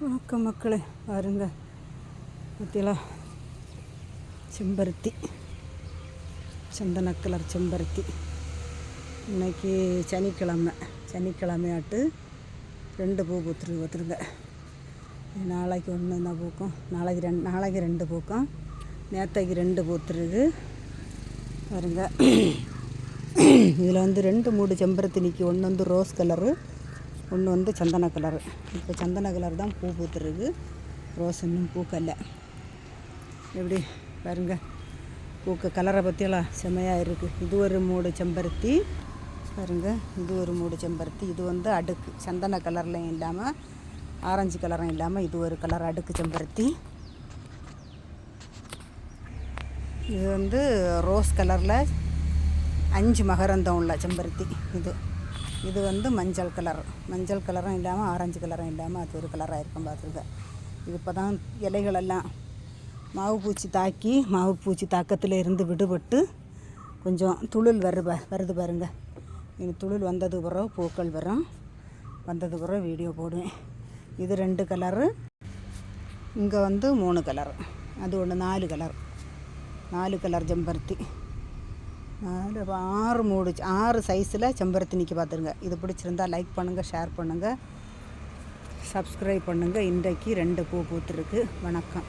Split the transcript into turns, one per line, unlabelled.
வணக்கம் மக்களே பாருங்க. பார்த்தீங்களா செம்பருத்தி. சந்தன கலர் செம்பருத்தி. இன்னைக்கு சனிக்கிழமை. சனிக்கிழமையாட்டு ரெண்டு பூ பூத்துரு பார்த்துருங்க நாளைக்கு ஒன்று தான் பூக்கும்? நாளைக்கு ரெண்டு நாளைக்கு ரெண்டு பூக்கும். நேற்றைக்கு ரெண்டு பூத்துருக்கு. பாருங்க. இதில் வந்து ரெண்டு மூடு செம்பருத்தி நிற்கி ஒன்று வந்து ரோஸ் கலரு. ஒன்று வந்து சந்தன கலரு. இப்போ சந்தன கலர் தான் பூ பூத்துருக்கு. ரோஸ் இன்னும் பூக்கல்ல எப்படி பாருங்க. பூக்க கலரை பற்றியெல்லாம் செம்மையாக இருக்குது இது ஒரு மூடு செம்பருத்தி. பாருங்க. இது ஒரு மூடு செம்பருத்தி. இது வந்து அடுக்கு. சந்தன கலர்லையும் இல்லாமல் ஆரஞ்சு கலரும் இல்லாமல் இது ஒரு கலர் அடுக்கு செம்பருத்தி. இது வந்து ரோஸ் கலரில் அஞ்சு மகரந்தம் உள்ள செம்பருத்தி. இது. இது வந்து மஞ்சள் கலர். மஞ்சள் கலரும் இல்லாமல் ஆரஞ்சு கலரும் இல்லாமல் அது ஒரு கலராக இருக்கும் பார்த்துருங்க. இது இப்போ தான் இலைகளெல்லாம் மாவு பூச்சி தாக்கி மாவு பூச்சி தாக்கத்தில் இருந்து விடுபட்டு கொஞ்சம் துளில் வருது வருது பாருங்க. இது துளில் வந்தது பிறகு பூக்கள் வரும். வந்தது பிறகு வீடியோ போடுவேன். இது ரெண்டு கலரு. இங்கே வந்து மூணு கலர். அது ஒன்று நாலு கலர். நாலு கலர் ஜம்பருத்தி. நாலு ஆறு மூடு ஆறு சைஸில் செம்பருத்தினிக்கு பார்த்துருங்க இது பிடிச்சிருந்தா லைக் பண்ணுங்கள் ஷேர் பண்ணுங்கள் சப்ஸ்கிரைப் பண்ணுங்கள் இன்றைக்கு ரெண்டு பூ பூத்துருக்கு. வணக்கம்.